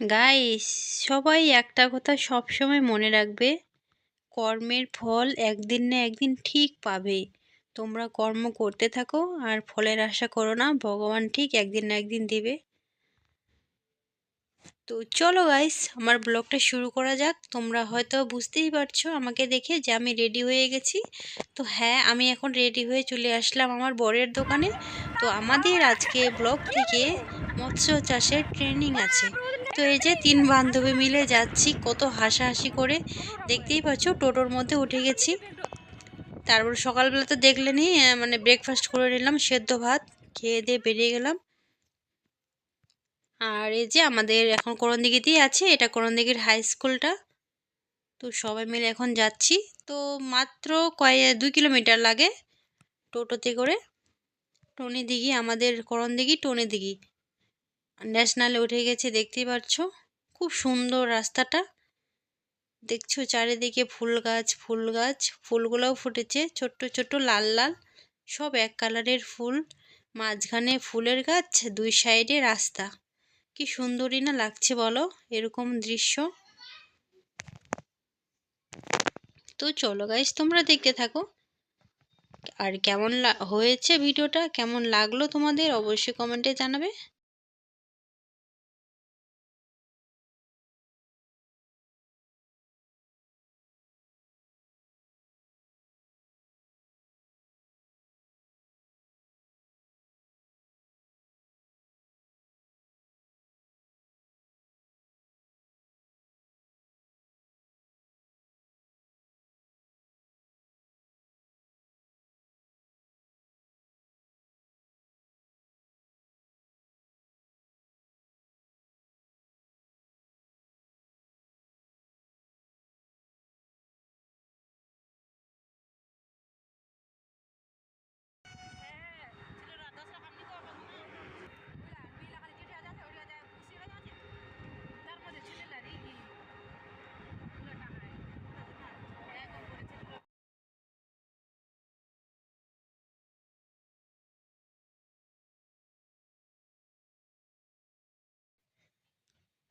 Guys সবাই একটা কথা সবসময় মনে রাখবে। কর্মের ফল একদিন না একদিন ঠিক পাবে। তোমরা কর্ম করতে থাকো আর ফলের আশা করো না, ভগবান ঠিক একদিন না একদিন দেবে। তো চলো গাইস আমার ব্লগটা শুরু করা যাক। তোমরা হয়তো বুঝতেই পারছ, আমাকে দেখে যে আমি রেডি হয়ে গেছি। তো হ্যাঁ আমি এখন রেডি হয়ে চলে আসলাম আমার বরের দোকানে। তো আমাদের আজকে ব্লগ থেকে মৎস্য চাষের ট্রেনিং আছে। তো এই যে তিন বান্ধবী মিলে যাচ্ছি, কত হাসাহাসি করে। দেখতেই পাচ্ছ, টোটোর মধ্যে উঠে গেছি। তারপর সকালবেলা তো দেখলেনি মানে ব্রেকফাস্ট করে নিলাম, সেদ্ধ ভাত, খেয়ে দিয়ে বেরিয়ে গেলাম। আর এই যে আমাদের এখন করণদিঘিতেই আছে, এটা করণদিঘির হাই স্কুলটা তো সবাই মিলে এখন যাচ্ছি। তো মাত্র কয়ে, দুই কিলোমিটার লাগে টোটোতে করে। টনি দিঘি আমাদের করণদিঘি টনি দিঘি ন্যাশনালে উঠে গেছে, দেখতেই পাচ্ছ খুব সুন্দর রাস্তাটা। দেখছ চারিদিকে ফুল গাছ ফুল গাছ ফুলগুলোও ফুটেছে, ছোট্ট ছোট্ট লাল লাল, সব এক কালারের ফুল। মাঝখানে ফুলের গাছ, দুই সাইডে রাস্তা। কি সুন্দরই না লাগছে বলো, এরকম দৃশ্য। তো চলো গাইস তোমরা দেখতে থাকো। আর কেমন হয়েছে ভিডিওটা, কেমন লাগল তোমাদের, অবশ্যই কমেন্টে জানাবে।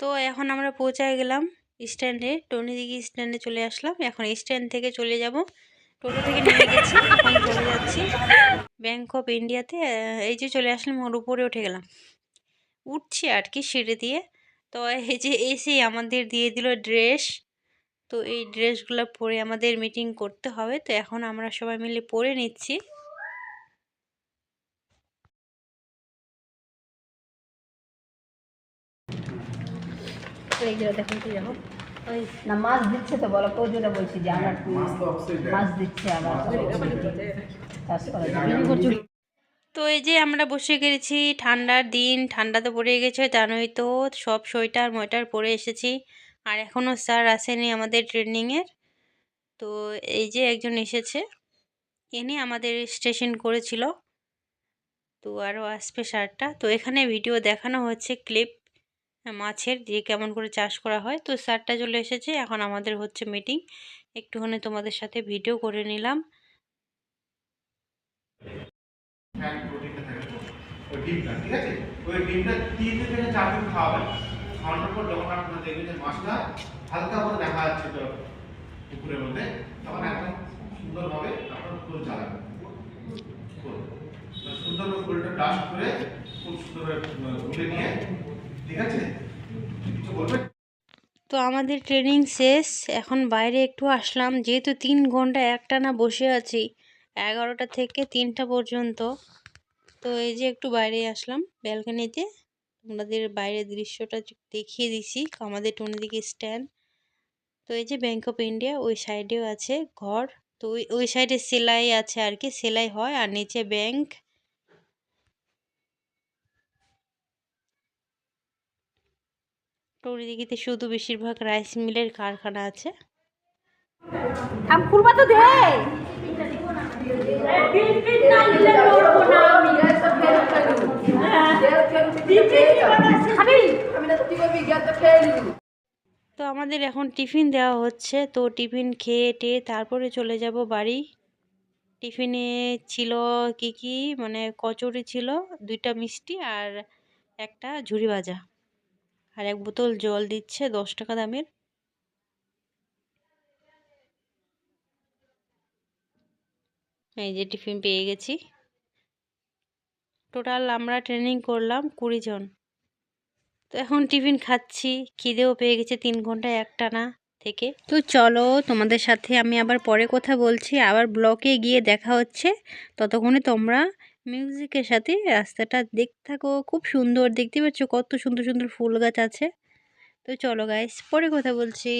তো এখন আমরা পৌঁছায় গেলাম স্ট্যান্ডে টনিদিঘি স্ট্যান্ডে চলে আসলাম। এখন স্ট্যান্ড থেকে চলে যাব। টোটো থেকে নেমে গেছি। এখন চলে যাচ্ছি ব্যাঙ্ক অফ ইন্ডিয়াতে এই যে চলে আসলাম, ওর উপরে উঠে গেলাম। উঠছি আর কি সিঁড়ি দিয়ে। তো এই যে এসে আমাদের দিয়ে দিল ড্রেস তো এই ড্রেসগুলো পরে আমাদের মিটিং করতে হবে। তো এখন আমরা সবাই মিলে পরে নিচ্ছি। দেখুন কি দেখো না মাছ দিচ্ছে তো বলো কোন জন্য বলছি যে আমরা মাছ দিচ্ছে আবার। চাষ করার তো এই যে আমরা বসে গেছি ঠান্ডার দিন ঠান্ডা তো পড়ে গেছে জানোই তো সব সোয়েটার মোয়েটার পরে এসেছি। আর এখনও স্যার আসেনি আমাদের ট্রেনিংয়ের তো এই যে একজন এসেছে এনে আমাদের স্টেশন করেছিল। তো আরও আসবে স্যারটা। তো এখানে ভিডিও দেখানো হচ্ছে ক্লিপ মাছের যে কেমন করে চাষ করা হয়। তো স্যারটা চলে এসেছে। এখন আমাদের হচ্ছে মিটিং একটুখানি তোমাদের সাথে ভিডিও করে নিলাম। ডিমটা, ঠিক আছে? করে ফুল। সুন্দরভাবে ফুলটা করে খুব সুন্দরভাবে গুলে নিয়ে তো আমাদের ট্রেনিং শেষ, এখন বাইরে একটু আসলাম। যেহেতু তিন ঘণ্টা একটানা বসে আছি, এগারোটা থেকে তিনটা পর্যন্ত। তো এই যে একটু বাইরে আসলাম ব্যালকানিতে। আমাদের বাইরের দৃশ্যটা দেখিয়ে দিছি, আমাদের টুনিদিকে স্ট্যান্ড। তো এই যে ব্যাঙ্ক অফ ইন্ডিয়া ওই সাইডেও আছে ঘর। তো ওই ওই সাইডে সেলাই আছে আর কি, সেলাই হয়। আর নিচে ব্যাংক। টুনিদিঘিতে শুধু বেশিরভাগ রাইস মিলের কারখানা আছে। তো দে। তো আমাদের এখন টিফিন দেওয়া হচ্ছে। তো টিফিন খেয়ে টেয়ে তারপরে চলে যাব বাড়ি। টিফিনে ছিল কি কি? মানে কচুরি ছিল দুইটা মিষ্টি আর একটা ঝুড়ি ভাজা। আর এক বোতল জল দিচ্ছে দশ টাকা দামের। এই যে টিফিন পেয়ে গেছি। টোটাল আমরা ট্রেনিং করলাম কুড়ি জন। তো এখন টিফিন খাচ্ছি, খিদেও পেয়ে গেছে তিন ঘণ্টা একটানা থেকে। তো চলো তোমাদের সাথে আমি আবার পরে কথা বলছি, আবার ব্লকে গিয়ে দেখা হচ্ছে। ততক্ষণে তোমরা মিউজিকের সাথে রাস্তাটা দেখতে থাকো, খুব সুন্দর। দেখতে পাচ্ছ কত সুন্দর সুন্দর ফুল গাছ আছে। তো চলো গাইস পরে কথা বলছি।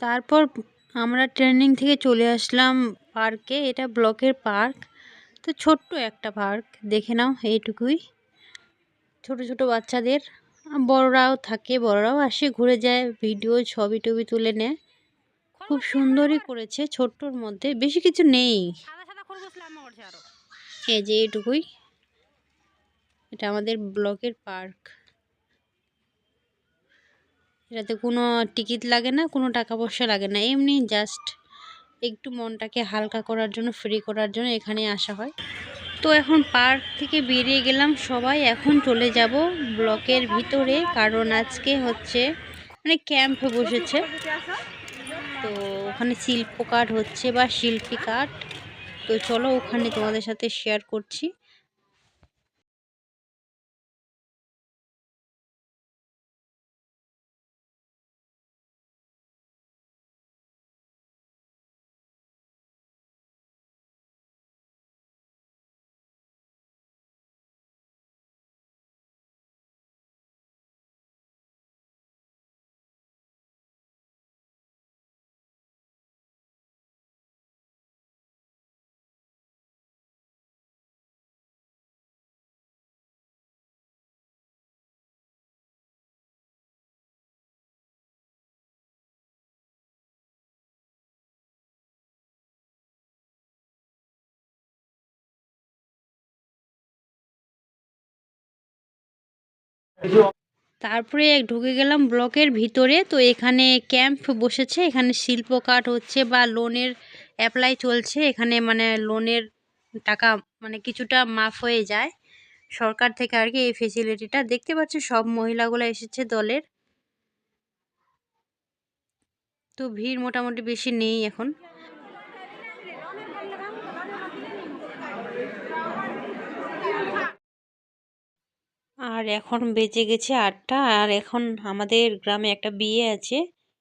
তারপর আমরা ট্রেনিং থেকে চলে আসলাম পার্কে, এটা ব্লকের পার্ক। তো ছোট্ট একটা পার্ক, দেখে নাও এইটুকুই। ছোট ছোট বাচ্চাদের, বড়রাও থাকে, বড়রাও আসে, ঘুরে যায়, ভিডিও, ছবি টবি তুলে নেয়। খুব সুন্দরই করেছে ছোট্টর মধ্যে, বেশি কিছু নেই। এই যে এইটুকুই, এটা আমাদের ব্লকের পার্ক। এটাতে কোনো টিকিট লাগে না, কোনো টাকা পয়সা লাগে না। এমনি জাস্ট একটু মনটাকে হালকা করার জন্য ফ্রি করার জন্য এখানে আসা হয়। তো এখন পার্ক থেকে বেরিয়ে গেলাম সবাই। এখন চলে যাব ব্লকের ভিতরে, কারণ আজকে হচ্ছে মানে ক্যাম্প বসেছে। তো ওখানে শিল্প কাঠ হচ্ছে বা শিল্পী কাঠ। তো চলো ওখানে তোমাদের সাথে শেয়ার করছি। তারপরে ঢুকে গেলাম ব্লকের ভিতরে। তো এখানে ক্যাম্প বসেছে, এখানে শিল্প কার্ড হচ্ছে বা লোনের অ্যাপ্লাই চলছে। এখানে মানে লোনের টাকা মানে কিছুটা মাফ হয়ে যায়। সরকার থেকে আর কি এই ফেসিলিটিটা দেখতে পাচ্ছ সব মহিলাগুলো এসেছে দলের। তো ভিড় মোটামুটি বেশি নেই এখন। আর এখন বেজে গেছে আটটা। আর এখন আমাদের গ্রামে একটা বিয়ে আছে।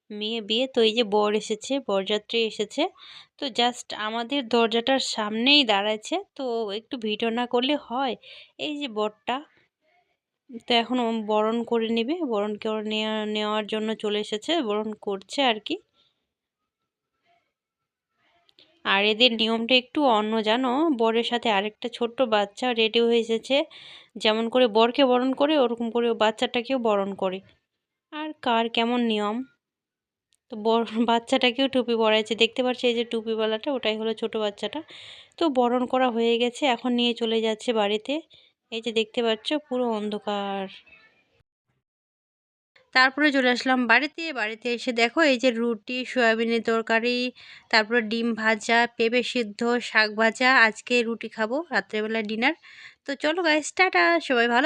মেয়ে বিয়ে। তো এই যে বর এসেছে, বরযাত্রী এসেছে। তো জাস্ট আমাদের দরজাটার সামনেই দাঁড়াচ্ছে তো একটু ভিডিও না করলে হয়। এই যে বরটা। তো এখন বরণ করে নেবে। বরণ করে নেওয়া নেওয়ার জন্য চলে এসেছে। বরণ করছে আর কি। আর এদের নিয়মটা একটু অন্য, জানো? বরের সাথে আরেকটা ছোট্ট বাচ্চা রেডি হয়ে এসেছে। যেমন করে বরকে বরণ করে, ওরকম করে বাচ্চাটাকেও বরণ করে। আর কার কেমন নিয়ম? তো বর, বাচ্চাটাকেও টুপি পরাইছে। দেখতে পাচ্ছি এই যে টুপিওয়ালাটা ওটাই হলো ছোট বাচ্চাটা। তো বরণ করা হয়ে গেছে, এখন নিয়ে চলে যাচ্ছে বাড়িতে। এই যে দেখতে পাচ্ছ, পুরো অন্ধকার। তারপরে চলে আসলাম বাড়িতে। বাড়িতে এসে দেখো, এই যে রুটি, সয়াবিনের তরকারি, তারপরে ডিম ভাজা, পেঁপে সিদ্ধ, শাক ভাজা, আজকে রুটি খাব, রাত্রেবেলা ডিনার। তো চলো গাইস টাটা, সবাই ভালো